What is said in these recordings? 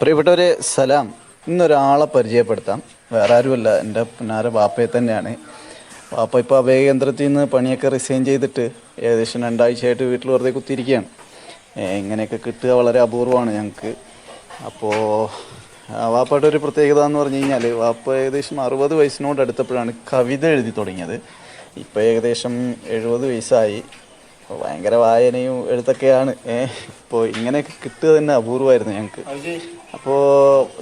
പ്രിയപ്പെട്ടവരെ സലാം. ഇന്നൊരാളെ പരിചയപ്പെടുത്താം. വേറെ ആരുമല്ല എന്റെ പിന്നാരെ വാപ്പയെ തന്നെയാണ്. വാപ്പ ഇപ്പോൾ അഭയകേന്ദ്രത്തിൽ നിന്ന് പണിയൊക്കെ റിസൈൻ ചെയ്തിട്ട് ഏകദേശം രണ്ടാഴ്ചയായിട്ട് വീട്ടിൽ വെറുതെ കുത്തിയിരിക്കുകയാണ്. ഇങ്ങനെയൊക്കെ കിട്ടുക വളരെ അപൂർവമാണ് ഞങ്ങൾക്ക്. അപ്പോൾ വാപ്പയുടെ ഒരു പ്രത്യേകത എന്ന് പറഞ്ഞു കഴിഞ്ഞാൽ വാപ്പ ഏകദേശം അറുപത് വയസ്സിനോട് അടുത്തപ്പോഴാണ് കവിത എഴുതി തുടങ്ങിയത്. ഇപ്പോൾ ഏകദേശം എഴുപത് വയസ്സായി. ഭയങ്കര വായനയും എഴുത്തൊക്കെയാണ്. ഇപ്പോൾ ഇങ്ങനെയൊക്കെ കിട്ടുക തന്നെ അപൂർവമായിരുന്നു ഞങ്ങൾക്ക് അപ്പോൾ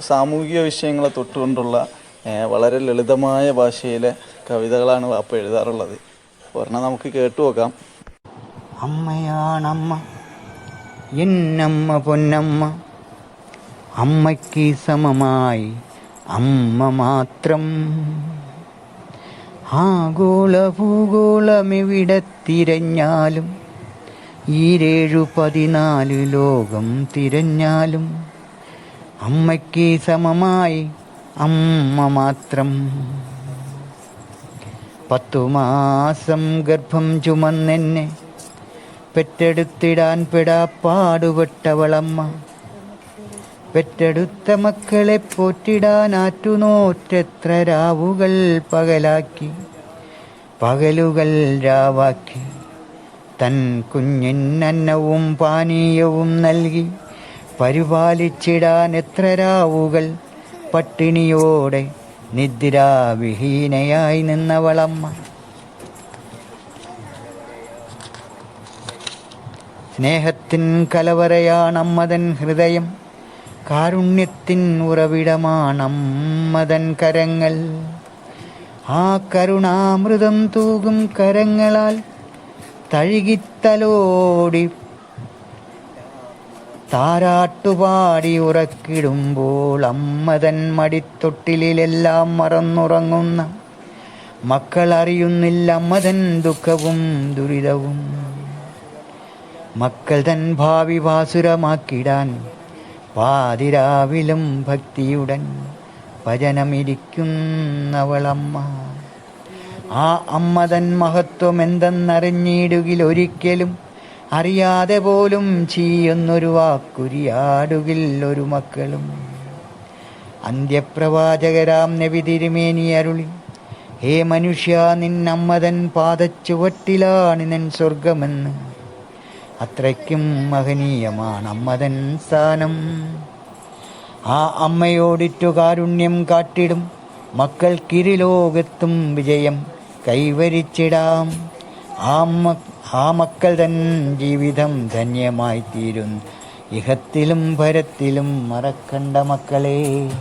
സാമൂഹിക വിഷയങ്ങളെ തൊട്ടുകൊണ്ടുള്ള വളരെ ലളിതമായ ഭാഷയിലെ കവിതകളാണ് വാപ്പ എഴുതാറുള്ളത്. ഒരെണ്ണം നമുക്ക് കേട്ടു നോക്കാം. അമ്മയാണമ്മ എന്നമ്മ പൊന്നമ്മ അമ്മയ്ക്ക് സമമായി അമ്മ മാത്രം. ആഗോള ഭൂഗോളമെവിടെ തിരഞ്ഞാലും ഈരേഴു പതിനാല് ലോകം തിരഞ്ഞാലും അമ്മയ്ക്ക് സമമായി അമ്മ മാത്രം. പത്തു മാസം ഗർഭം ചുമന്നെന്നെ പെറ്റെടുത്തിടാൻ പെടാ പാടുപെട്ടവളമ്മ പെറ്റെടുത്ത മക്കളെ പോറ്റിടാൻ ആറ്റുനോറ്റെത്ര രാവുകൾ പകലാക്കി. പകലുകൾ രാവാക്കി. തൻ കുഞ്ഞിന്നന്നവും പാനീയവും നൽകി പരിപാലിച്ചിടാൻ എത്ര രാവുകൾ പട്ടിണിയോടെ നിദ്രാവിഹീനയായി നിന്നവളമ്മ. സ്നേഹത്തിൻ കലവറയാണമ്മതൻ ഹൃദയം. കാരുണ്യത്തിൻ ഉറവിടമാണമ്മതൻ കരങ്ങൾ. ആ കരുണാമൃതം തൂകും കരങ്ങളാൽ തഴുകിത്തലോടി താരാട്ടുപാടി ഉറക്കിടുമ്പോൾ അമ്മതൻ മടിത്തൊട്ടിലെല്ലാം മറന്നുറങ്ങുന്ന മക്കൾ അറിയുന്നില്ല അമ്മതൻ ദുഃഖവും ദുരിതവും. മക്കൾ തൻ ഭാവി വാസുരമാക്കിടാൻ പാതിരാവിലും ഭക്തിയുടൻ ഭജനമിരിക്കുന്നവളമ്മ. ആ അമ്മ തൻ മഹത്വം എന്തെന്നറിഞ്ഞിടുകിൽ ഒരിക്കലും അറിയാതെ പോലും ചെയ്യുന്നൊരു വാക്കുരിയാടുകിൽ ഒരു മക്കളും. അന്ത്യപ്രവാചകരാം നബി തിരുമേനി അരുളി ഹേ മനുഷ്യ നിന്നമ്മതൻ പാദച്ചുവട്ടിലാണ് നിൻ സ്വർഗമെന്ന്. അത്രയ്ക്കും മഹനീയമാണ് അമ്മതൻ സ്ഥാനം. ആ അമ്മയോടിറ്റു കാരുണ്യം കാട്ടിടും. മക്കൾക്കിരുലോകത്തും വിജയം കൈവരിച്ചിടാം. ആ ആ മക്കൾ തൻ ജീവിതം ധന്യമായി തീരും ഇഹത്തിലും ഭരത്തിലും മറക്കണ്ട മക്കളെ.